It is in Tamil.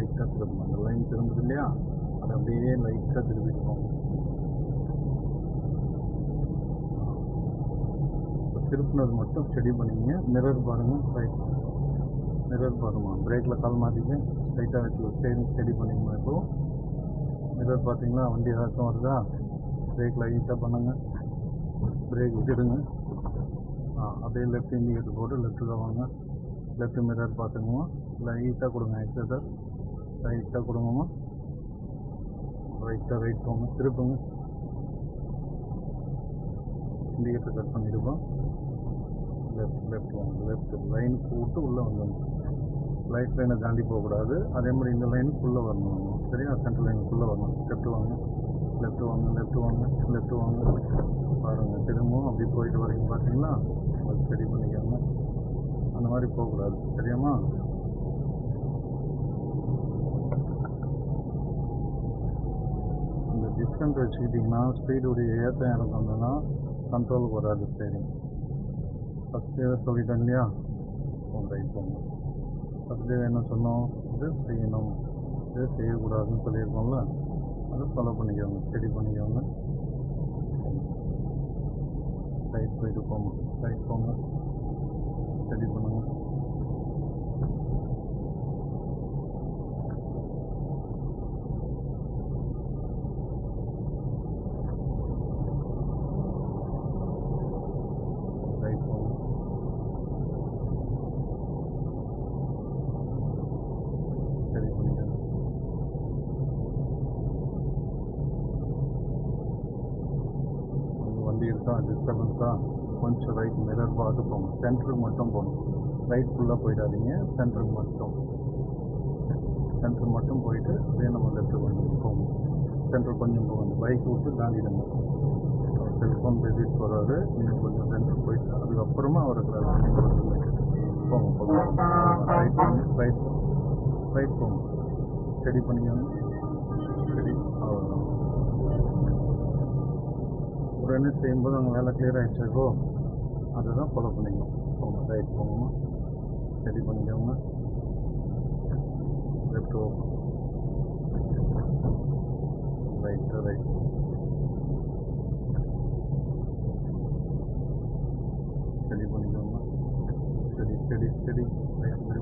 லைட்டாக திரும்பணும். அந்த லைன் திரும்புது இல்லையா? அதை அப்படியே லைட்டாக திருப்பிட்டு போங்க இப்போ திருப்பினது மட்டும் ஸ்டடி பண்ணிங்க மிரர் பாருங்கள் ரைட் மிரர் பாருமா. பிரேக்கில் கால் மாற்றிக்க ஸ்ட்ரைட்டாக வச்சு ஸ்டேரிங் ஸ்டடி பண்ணிங்கம்மா இப்போ. மிரர் பார்த்தீங்களா வண்டி ஏதாச்சும் வருதா? பிரேக் லைட்டாக பண்ணுங்கள் பிரேக் விட்டுடுங்க. ஆ அப்படியே லெஃப்ட் இண்டிகேட்டர் போட்டு லெஃப்ட்டில் வாங்க. லெஃப்ட் மிரர் பார்த்துங்கம்மா லைட்டாக கொடுங்க எக்ஸசர் ரைட்டாக கொடுங்கம்மா. ரைட்டாக ரைட் போங்க. திருப்புங்க. இண்டிகேட்டர் கட் பண்ணிடுவோம். லெஃப்ட் லெஃப்ட் வாங்க லெஃப்ட் லைன் போட்டு உள்ளே வந்துடணும். லைட் லைனை தாண்டி போகக்கூடாது. அதே மாதிரி இந்த லைனுக்குள்ளே வரணும். சரியா? சென்ட்ரல் லைனுக்குள்ளே வரணும். லெஃப்ட் வாங்க. லெஃப்ட் வாங்க லெஃப்ட் வாங்க லெஃப்ட் வாங்க. பாருங்கள் திரும்பவும் அப்படி போயிட்டு வரீங்க பார்த்தீங்களா அது சரி பண்ணிக்காமல் அந்த மாதிரி போகக்கூடாது. சரியாம்மா இந்த டிஸ்டன்ஸ் வச்சுக்கிட்டிங்கன்னா ஸ்பீடுடைய ஏற்றம் இறக்கம் வந்ததுன்னா கண்ட்ரோலுக்கு வராது ஸ்டேரிங் ஃபஸ்ட்டு சொல்லிட்டேன் இல்லையா? ரைட் போங்க. ஃபஸ்ட்டு என்ன சொன்னோம்? இது செய்யணும். இது செய்யக்கூடாதுன்னு சொல்லியிருக்கோம்ல? அதை ஃபாலோ பண்ணிக்கோங்க ஸ்டடி பண்ணிக்கோங்க. ரைட் போயிட்டு போங்க. ரைட் போங்க. ஸ்டடி பண்ணுங்க. இருக்கா டிஸ்டர்பன்ஸா கொஞ்சம் ரைட் மிரர் பார்த்து போங்க. சென்டருக்கு மட்டும் போகணும் ரைட் ஃபுல்லாக போயிடாதீங்க. சென்டருக்கு மட்டும். சென்டர் மட்டும் போயிட்டு அப்படியே நம்ம லெஃப்ட் கொஞ்சம் போகணும் சென்டர் கொஞ்சம் போகணும் பைக் விட்டு தாண்டிடுங்க. செல்ஃபோன் பேசிட்டு போகிறாரு நீங்கள் கொஞ்சம் சென்டர் போயிட்டு அதுக்கப்புறமா அவருக்கு போங்க. போங்க. ரைட் பண்ணி ரைட் ரைட் போங்க. ஸ்டடி பண்ணிக்கணும் ஸ்டடி அவ்வளோதான் உடனே செய்யும்போது அவங்க வேலை கிளியர் ஆகிடுச்சு இப்போ அதுதான் ஃபாலோ பண்ணிக்கணும். போங்க ரைட் போங்கம்மா ரெடி பண்ணிக்கோங்க. Left open right right steady பண்ணிக்கோங்க. Steady steady steady right steady